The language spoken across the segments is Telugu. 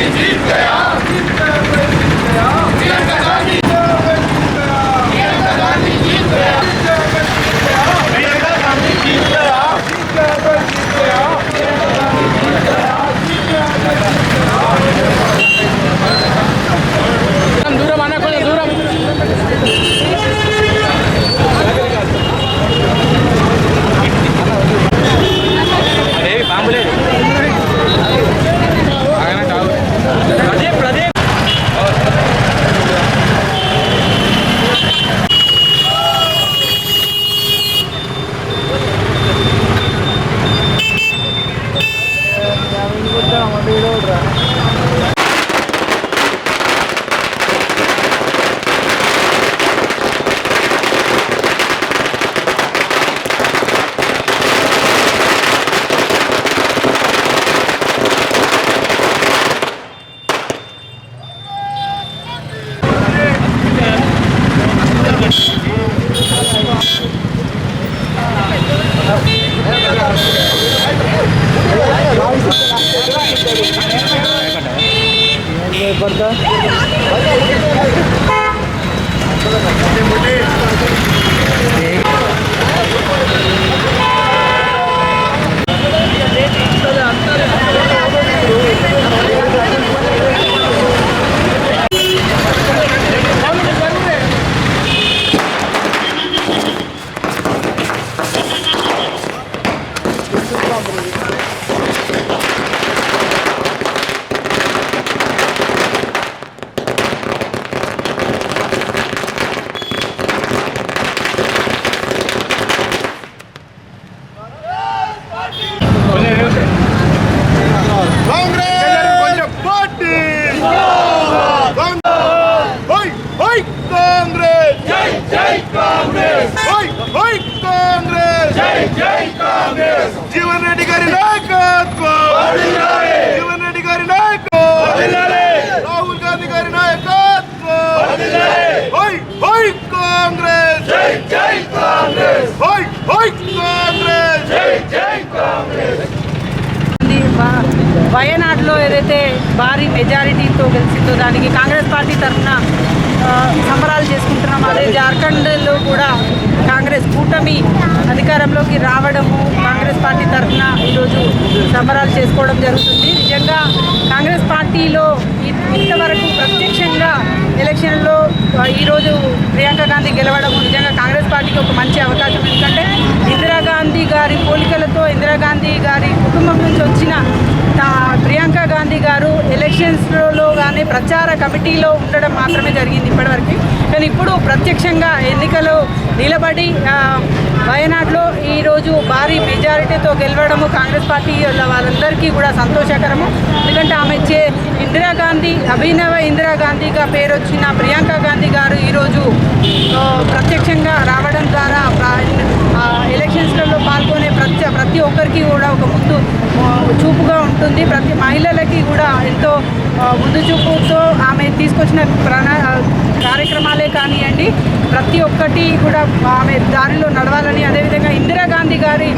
Científica కాంగ్రెస్ పార్టీ హై హై కాంగ్రెస్ జై జై కాంగ్రెస్ హై హై కాంగ్రెస్ జై జై కాంగ్రెస్ జీవన్ రెడ్డి గారి నాయకత్వం జీవన్ రెడ్డి గారి నాయకత్వం రాహుల్ గాంధీ గారి నాయకత్వం హై హై కాంగ్రెస్ జై జై కాంగ్రెస్ హై హై కాంగ్రెస్ జై జై కాంగ్రెస్ ఉంది. వా- వయనాడులో ఏదైతే భారీ మెజారిటీతో గెలిచిందో దానికి కాంగ్రెస్ పార్టీ తరఫున సంబరాలు చేసుకుంటున్నాం. అదే జార్ఖండ్లో కూడా కాంగ్రెస్ కూటమి అధికారంలోకి రావడము కాంగ్రెస్ పార్టీ తరఫున ఈరోజు సంబరాలు చేసుకోవడం జరుగుతుంది. నిజంగా కాంగ్రెస్ పార్టీలో ఇంతవరకు ప్రత్యక్షంగా ఎలక్షన్లో ఈరోజు ప్రియాంక గాంధీ గెలవడం నిజంగా కాంగ్రెస్ పార్టీకి ఒక మంచి అవకాశం. ఎందుకంటే ఇందిరాగాంధీ గారి పోలికలతో ఇందిరాగాంధీ గారి కుటుంబం నుంచి వచ్చిన తా- ప్రియాంక గాంధీ గారు ఎలక్షన్స్లో కానీ ప్రచార కమిటీలో ఉండడం మాత్రమే జరిగింది ఇప్పటివరకు. కానీ ఇప్పుడు ప్రత్యక్షంగా ఎన్నికలు నిలబడి వయనాడులో ఈరోజు భారీ మెజారిటీతో గెలవడము కాంగ్రెస్ పార్టీ వాళ్ళందరికీ కూడా సంతోషకరము. ఎందుకంటే ఆమె చే ఇందిరాగాంధీ అభినవ ఇందిరాగాంధీగా పేరు వచ్చిన ప్రియాంక గాంధీ గారు ఈరోజు ప్రత్యక్షంగా రావడం ద్వారా ఎలక్షన్స్లలో పాల్గొనే ప్రతి ప్రతి ఒక్కరికి కూడా ఒక ముందు చూపుగా ఉంటుంది. ప్రతి మహిళలకి కూడా ఎంతో ముందు చూపుతో ఆమె తీసుకొచ్చిన ప్రణా కార్యక్రమాలే కానివ్వండి ప్రతి ఒక్కటి కూడా ఆమె దారిలో నడవాలని అదేవిధంగా ఇందిరాగాంధీ గారి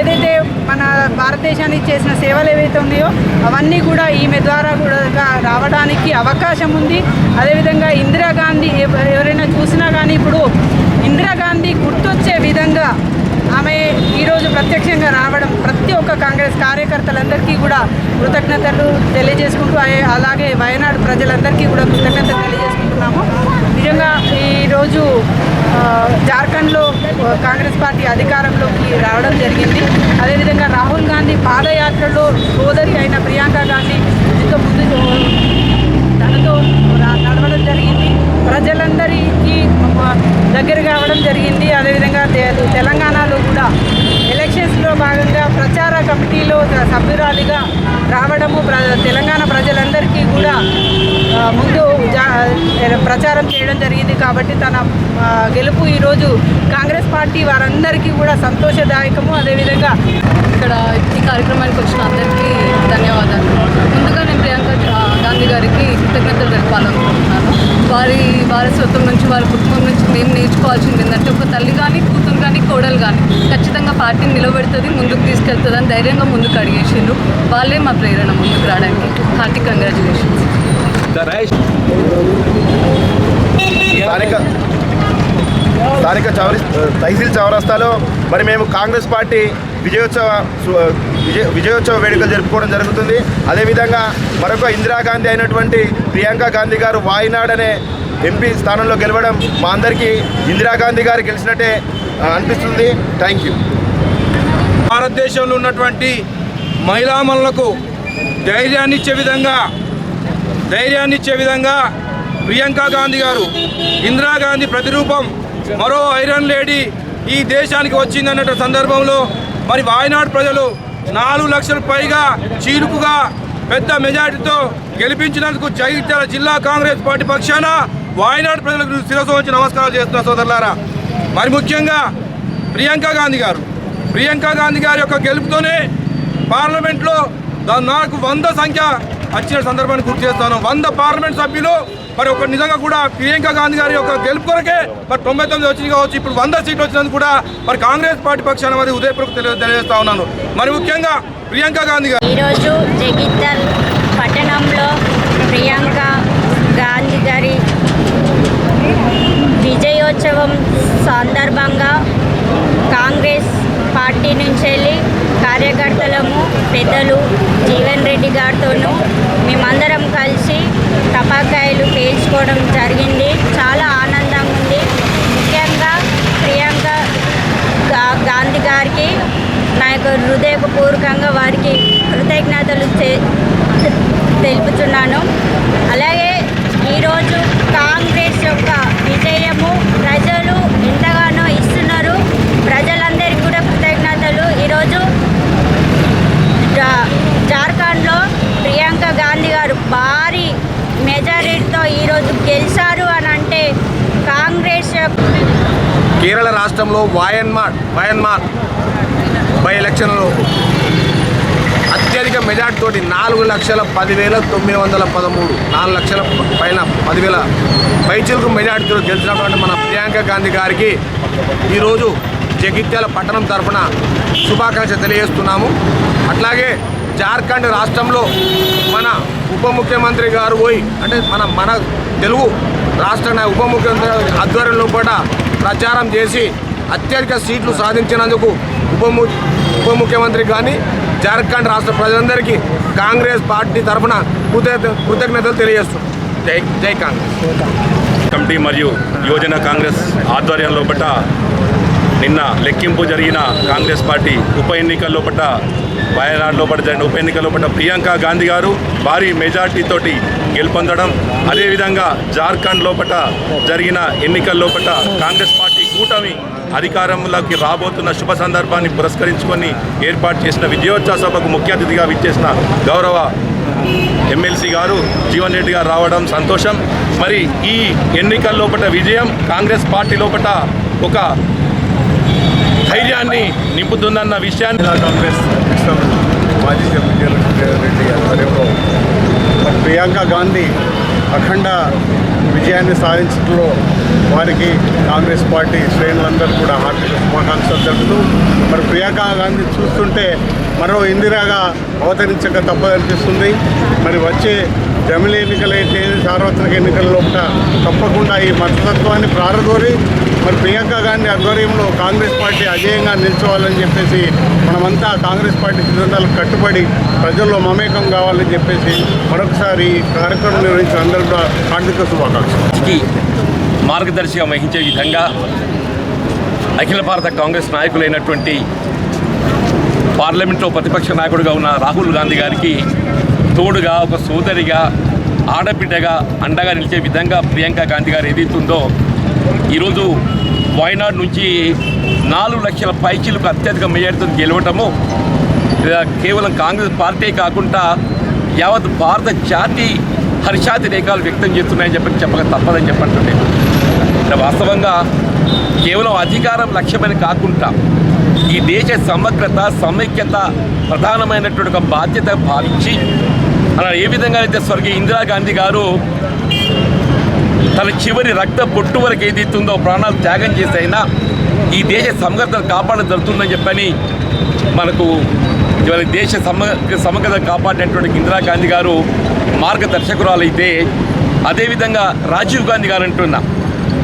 ఏదైతే మన భారతదేశానికి చేసిన సేవలు ఏవైతే ఉన్నాయో అవన్నీ కూడా ఈమె ద్వారా కూడా రావడానికి అవకాశం ఉంది. అదేవిధంగా ఇందిరాగాంధీ ఎవరైనా చూసినా కానీ ఇప్పుడు ఇందిరాగాంధీ గుర్తొచ్చే విధంగా ఆమె ఈరోజు ప్రత్యక్షంగా రావడం ప్రతి ఒక్క కాంగ్రెస్ కార్యకర్తలందరికీ కూడా కృతజ్ఞతలు తెలియజేసుకుంటూ అలాగే వయనాడు ప్రజలందరికీ కూడా కృతజ్ఞతలు తెలియజేసుకుంటున్నాము. నిజంగా ఈరోజు జార్ఖండ్లో కాంగ్రెస్ పార్టీ అధికారంలోకి రావడం జరిగింది. అదేవిధంగా రాహుల్ గాంధీ పాదయాత్రలో సోదరి అయిన ప్రియాంక గాంధీ ఎంతో ముందు తనతో ప్రజలందరికీ దగ్గర కావడం జరిగింది. అదేవిధంగా తెలంగాణలో కూడా ఎలక్షన్స్లో భాగంగా ప్రచార కమిటీలో సభ్యురాలిగా రావడము ప్ర తెలంగాణ ప్రజలందరికీ కూడా ముందు జా ప్రచారం చేయడం జరిగింది కాబట్టి తన గెలుపు ఈరోజు కాంగ్రెస్ పార్టీ వారందరికీ కూడా సంతోషదాయకము. అదేవిధంగా ఇక్కడ ఈ కార్యక్రమానికి వచ్చిన అందరికీ ధన్యవాదాలు. ముందుగా నేను ప్రియాంక గాంధీ గారికి కృతజ్ఞతలు తెలపాలనుకుంటున్నాను. వారి వారసత్వం నుంచి వారి కుటుంబం నుంచి మేము నేర్చుకోవాల్సింది ఏంటంటే ఒక తల్లి కానీ కూతురు కానీ కోడలు కానీ ఖచ్చితంగా పార్టీని నిలబెడుతుంది ముందుకు తీసుకెళ్తుంది అని ధైర్యంగా ముందుకు అడిగేసిండ్రు. వాళ్ళే మా ప్రేరణ ముందుకు రావడానికి. హార్టీ కంగ్రాచులేషన్స్ స్థానిక చౌరి తహసీల్ చౌరస్తాలో మరి మేము కాంగ్రెస్ పార్టీ విజయోత్సవ విజయ విజయోత్సవ వేడుకలు జరుపుకోవడం జరుగుతుంది. అదేవిధంగా మరొక ఇందిరాగాంధీ అయినటువంటి ప్రియాంక గాంధీ గారు వాయినాడ్ అనే ఎంపీ స్థానంలో గెలవడం మా అందరికీ ఇందిరాగాంధీ గారు గెలిచినట్టే అనిపిస్తుంది. Thank you. భారతదేశంలో ఉన్నటువంటి మహిళామణులకు ధైర్యాన్ని ఇచ్చే విధంగా ధైర్యాన్ని ఇచ్చే విధంగా ప్రియాంక గాంధీ గారు ఇందిరాగాంధీ ప్రతిరూపం మరో ఐరన్ లేడీ ఈ దేశానికి వచ్చిందన్నటువంటి సందర్భంలో మరి వాయనాడు ప్రజలు నాలుగు లక్షల పైగా చీలుకుగా పెద్ద మెజారిటీతో గెలిపించినందుకు జగిత్యాల జిల్లా కాంగ్రెస్ పార్టీ పక్షాన వాయనాడు ప్రజలకు శిరస్సు వచ్చి నమస్కారాలు చేస్తున్న సోదరులారా. మరి ముఖ్యంగా ప్రియాంక గాంధీ గారు. ప్రియాంక గాంధీ గారి యొక్క గెలుపుతోనే పార్లమెంట్లో నాకు వంద సంఖ్య వచ్చిన సందర్భాన్ని గుర్తు చేస్తాను. వంద పార్లమెంట్ సభ్యులు మరి ఒక నిజంగా కూడా ప్రియాంక గాంధీ గారి యొక్క గెలుపు కొరకే మరి తొంభై తొమ్మిది వచ్చింది కావచ్చు ఇప్పుడు వంద సీట్లు వచ్చినందుకు కూడా మరి కాంగ్రెస్ పార్టీ పక్షాన మరి ఉదయపూర్వక తెలియ తెలియజేస్తా ఉన్నాను. మరి ముఖ్యంగా ప్రియాంక గాంధీ గారు. ఈరోజు జగిత్తల్ పట్టణంలో ప్రియాంక గాంధీ గారి విజయోత్సవం సందర్భంగా కాంగ్రెస్ పార్టీ నుంచి వెళ్ళి కార్యకర్తలము పెద్దలు జీవన్ రెడ్డి గారితోనూ మేమందరం కలిసి టపాకాయలు పేల్చుకోవడం జరిగింది. చాలా ఆనందంగా ఉంది. ముఖ్యంగా ప్రియాంక గా- గాంధీ గారికి నా యొక్క హృదయపూర్వకంగా వారికి కృతజ్ఞతలు తెలుపుతున్నాను అలాగే ఈరోజు కాంగ్రెస్ యొక్క విజయము ప్రజలు ఎంతగానో ఇస్తున్నారు ప్రజలందరికీ కూడా కృతజ్ఞతలు ఈరోజు జా- జార్ఖండ్లో ప్రియాంక గాంధీ గారు భారీ మెజారిటీతో ఈరోజు గెలిచారు అని అంటే కాంగ్రెస్ కేరళ రాష్ట్రంలో వాయన్మార్ వాయన్మార్ బై ఎలక్షన్లో అత్యధిక మెజార్టీ తోటి నాలుగు లక్షల పదివేల తొమ్మిది వందల పదమూడు నాలుగు లక్షల పైన పదివేల పైచిలకు మెజార్టీతో గెలిచినటువంటి మన ప్రియాంక గాంధీ గారికి ఈరోజు జగిత్యాల పట్టణం తరఫున శుభాకాంక్ష తెలియజేస్తున్నాము. అట్లాగే జార్ఖండ్ రాష్ట్రంలో మన ఉప ముఖ్యమంత్రి గారు పోయి అంటే మన మన తెలుగు రాష్ట్ర ఉప ముఖ్యమంత్రి ఆధ్వర్యంలో కూడా ప్రచారం చేసి అత్యధిక సీట్లు సాధించినందుకు ఉప ఉప ముఖ్యమంత్రి కానీ జార్ఖండ్ రాష్ట్ర ప్రజలందరికీ కాంగ్రెస్ పార్టీ తరఫున కృతజ్ఞ కృతజ్ఞతలు తెలియజేస్తున్నాం. జై జై కాంగ్రెస్. కమిటీ మరియు యువజన కాంగ్రెస్ ఆధ్వర్యంలో పట్ల నిన్న లెక్కింపు జరిగిన కాంగ్రెస్ పార్టీ ఉప ఎన్నికల్లో పట్ల వయనాడులో పట్ల జరిగిన ఉప ఎన్నికల్లో పట్ల ప్రియాంక గాంధీ గారు భారీ మెజార్టీతోటి గెలుపొందడం అదేవిధంగా జార్ఖండ్ లోపట జరిగిన ఎన్నికల్లో పట్ల కాంగ్రెస్ పార్టీ కూటమి అధికారంలోకి రాబోతున్న శుభ సందర్భాన్ని పురస్కరించుకొని ఏర్పాటు చేసిన విజయోత్సవ సభకు ముఖ్య అతిథిగా విచ్చేసిన గౌరవ ఎమ్మెల్సీ గారు జీవన్ రెడ్డి గారు రావడం సంతోషం. మరి ఈ ఎన్నికల లోపల విజయం కాంగ్రెస్ పార్టీ లోపల ఒక ధైర్యాన్ని నింపుతుందన్న విషయాన్ని కాంగ్రెస్ మాజీ రెడ్డి ఆధ్వర్యంలో మరి ప్రియాంక గాంధీ అఖండ విజయాన్ని సాధించడంలో వారికి కాంగ్రెస్ పార్టీ శ్రేణులందరూ కూడా హార్దిక శుభాకాంక్షలు తెలుపుతూ మరి ప్రియాంక గాంధీ చూస్తుంటే మరో ఇందిరాగా అవతరించక తప్పదనిపిస్తుంది. మరి వచ్చే జమిలి ఎన్నికలైతే సార్వత్రిక ఎన్నికల లోపల తప్పకుండా ఈ మతతత్వాన్ని ప్రారదోరి మరి ప్రియాంక గాంధీ ఆధ్వర్యంలో కాంగ్రెస్ పార్టీ అజేయంగా నిల్చోవాలని చెప్పేసి మనమంతా కాంగ్రెస్ పార్టీ సిద్ధాంతాలకు కట్టుబడి ప్రజల్లో మమేకం కావాలని చెప్పేసి మరొకసారి కార్యక్రమం నిర్వహించిన అందరూ కూడా హార్దిక శుభాకాంక్షలు. మార్గదర్శిగా వహించే విధంగా అఖిల భారత కాంగ్రెస్ నాయకులైనటువంటి పార్లమెంట్లో ప్రతిపక్ష నాయకుడిగా ఉన్న రాహుల్ గాంధీ గారికి తోడుగా ఒక సోదరిగా ఆడబిడ్డగా అండగా నిలిచే విధంగా ప్రియాంక గాంధీ గారు ఏదైతుందో ఈరోజు వాయనాడ్ నుంచి నాలుగు లక్షల పైచీలకు అత్యధిక మెజార్టీతో గెలవటము కేవలం కాంగ్రెస్ పార్టీ కాకుండా యావత్ భారత జాతి హర్షాతి రేఖలు వ్యక్తం చేస్తున్నాయని చెప్పి చెప్పక తప్పదని చెప్పంటుండే వాస్తవంగా కేవలం అధికారం లక్ష్యమని కాకుండా ఈ దేశ సమగ్రత సమైక్యత ప్రధానమైనటువంటి ఒక బాధ్యత భావించి అలా ఏ విధంగా అయితే స్వర్గీయ ఇందిరాగాంధీ గారు తన చివరి రక్త పొట్టు వరకు ఏదైతుందో ప్రాణాలు త్యాగం చేసైనా అయినా ఈ దేశ సమగ్రతను కాపాడడం జరుగుతుందని చెప్పని మనకు ఇవాళ దేశ సమగ్ర సమగ్రత కాపాడినటువంటి ఇందిరాగాంధీ గారు మార్గదర్శకురాలైతే అదేవిధంగా రాజీవ్ గాంధీ గారు అంటున్నా.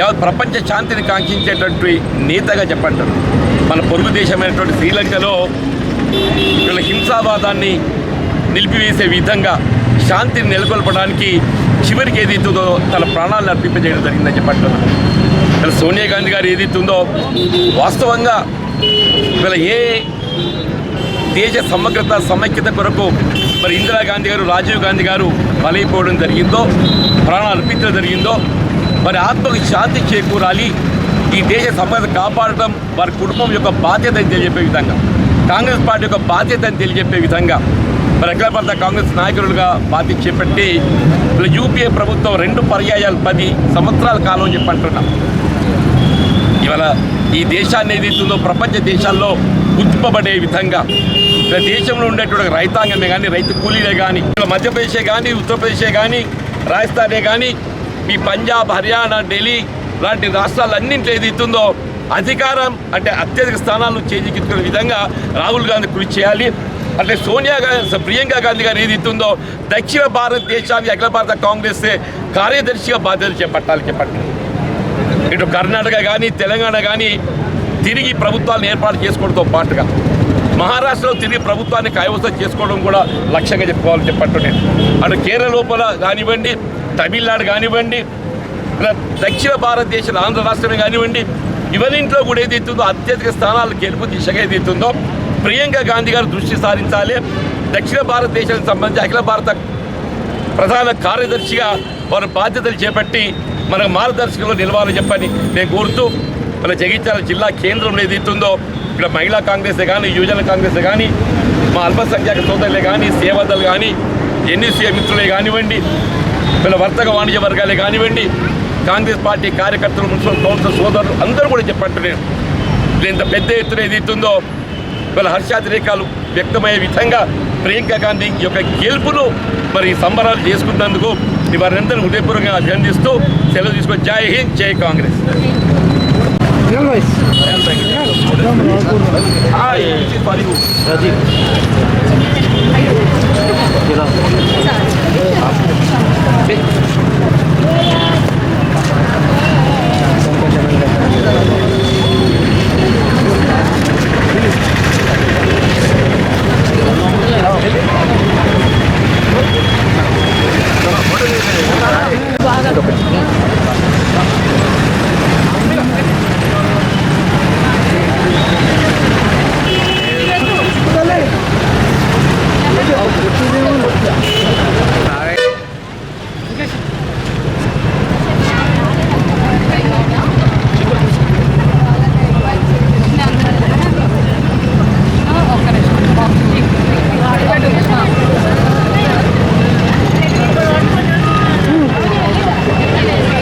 యావత్ ప్రపంచ శాంతిని కాంక్షించేటటువంటి నేతగా చెప్పంటారు. మన పొరుగు దేశమైనటువంటి శ్రీలంకలో వీళ్ళ హింసావాదాన్ని నిలిపివేసే విధంగా శాంతిని నెలకొల్పడానికి చివరికి ఏదైతుందో తన ప్రాణాలను అర్పింపజేయడం జరిగిందని చెప్పట్లేదు ఇలా సోనియా గాంధీ గారు ఏదైతుందో వాస్తవంగా వీళ్ళ ఏ దేశ సమగ్రత సమైక్యత కొరకు మరి ఇందిరాగాంధీ గారు రాజీవ్ గాంధీ గారు బలైపోవడం జరిగిందో ప్రాణాలు అర్పించడం జరిగిందో మరి ఆత్మకు శాంతి చేకూరాలి ఈ దేశ సమగ్రత కాపాడటం వారి కుటుంబం యొక్క బాధ్యత అని తెలియజెప్పే విధంగా కాంగ్రెస్ పార్టీ యొక్క బాధ్యత అని తెలియజెప్పే విధంగా మరి అఖిల భారత కాంగ్రెస్ నాయకులుగా బాధ్యత చేపట్టి యూపీఏ ప్రభుత్వం రెండు పర్యాయాలు పది సంవత్సరాల కాలం అని చెప్పి అంటున్నాం. ఇవాళ ఈ దేశాన్ని ఏదైతుందో ప్రపంచ దేశాల్లో గుర్తింపబడే విధంగా దేశంలో ఉండేటువంటి రైతాంగమే కానీ రైతు కూలీలే కానీ ఇలా మధ్యప్రదేశే కానీ ఉత్తరప్రదేశే కానీ రాజస్థానే కానీ ఈ పంజాబ్ హర్యానా ఢిల్లీ లాంటి రాష్ట్రాలన్నింటిలో ఏదైతుందో అధికారం అంటే అత్యధిక స్థానాలను చేజిక్కించుకునే విధంగా రాహుల్ గాంధీ కృషి చేయాలి. అంటే సోనియా గాంధీ ప్రియాంక గాంధీ గారు ఏది ఇస్తుందో దక్షిణ భారతదేశానికి అఖిల భారత కాంగ్రెస్ కార్యదర్శిగా బాధ్యతలు చేపట్టాలి చెప్పండి. ఇటు కర్ణాటక కానీ తెలంగాణ కానీ తిరిగి ప్రభుత్వాలను ఏర్పాటు చేసుకోవడంతో పాటుగా మహారాష్ట్రలో తిరిగి ప్రభుత్వాన్ని కైవసం చేసుకోవడం కూడా లక్ష్యంగా చెప్పుకోవాలని చెప్పట్టు నేను. అటు కేరళ లోపల కానివ్వండి తమిళనాడు కానివ్వండి ఇలా దక్షిణ భారతదేశం ఆంధ్ర రాష్ట్రమే కానివ్వండి ఇవన్నింట్లో కూడా ఏదైతుందో అత్యధిక స్థానాలు గెలుపు దిశగా ఏదైతుందో ప్రియాంక గాంధీ గారు దృష్టి సారించాలి. దక్షిణ భారతదేశానికి సంబంధించి అఖిల భారత ప్రధాన కార్యదర్శిగా వారు బాధ్యతలు చేపట్టి మన మార్గదర్శకంలో నిలవాలని చెప్పని నేను కోరుతూ మన జగిత్యాల జిల్లా కేంద్రంలో ఏదైతుందో ఇక్కడ మహిళా కాంగ్రెస్ కానీ యువజన కాంగ్రెస్ కానీ మా అల్పసంఖ్యాక సోదరులే కానీ సేవదలు కానీ ఎన్ఈసీ మిత్రులే కానివ్వండి వీళ్ళ వర్తక వాణిజ్య వర్గాలే కానివ్వండి కాంగ్రెస్ పార్టీ కార్యకర్తలు మున్సిపల్ కౌన్సిల్ సోదరులు అందరూ కూడా చెప్పట్టు నేను ఇంత పెద్ద ఎత్తున ఏదైతుందో వీళ్ళ హర్షాతిరేకాలు వ్యక్తమయ్యే విధంగా ప్రియాంక గాంధీ యొక్క గెలుపును మరి సంబరాలు చేసుకున్నందుకు వారందరూ హృదయపూర్వకంగా అభినందిస్తూ సెలవు తీసుకొని జై హింద్ జై కాంగ్రెస్. హాయ్,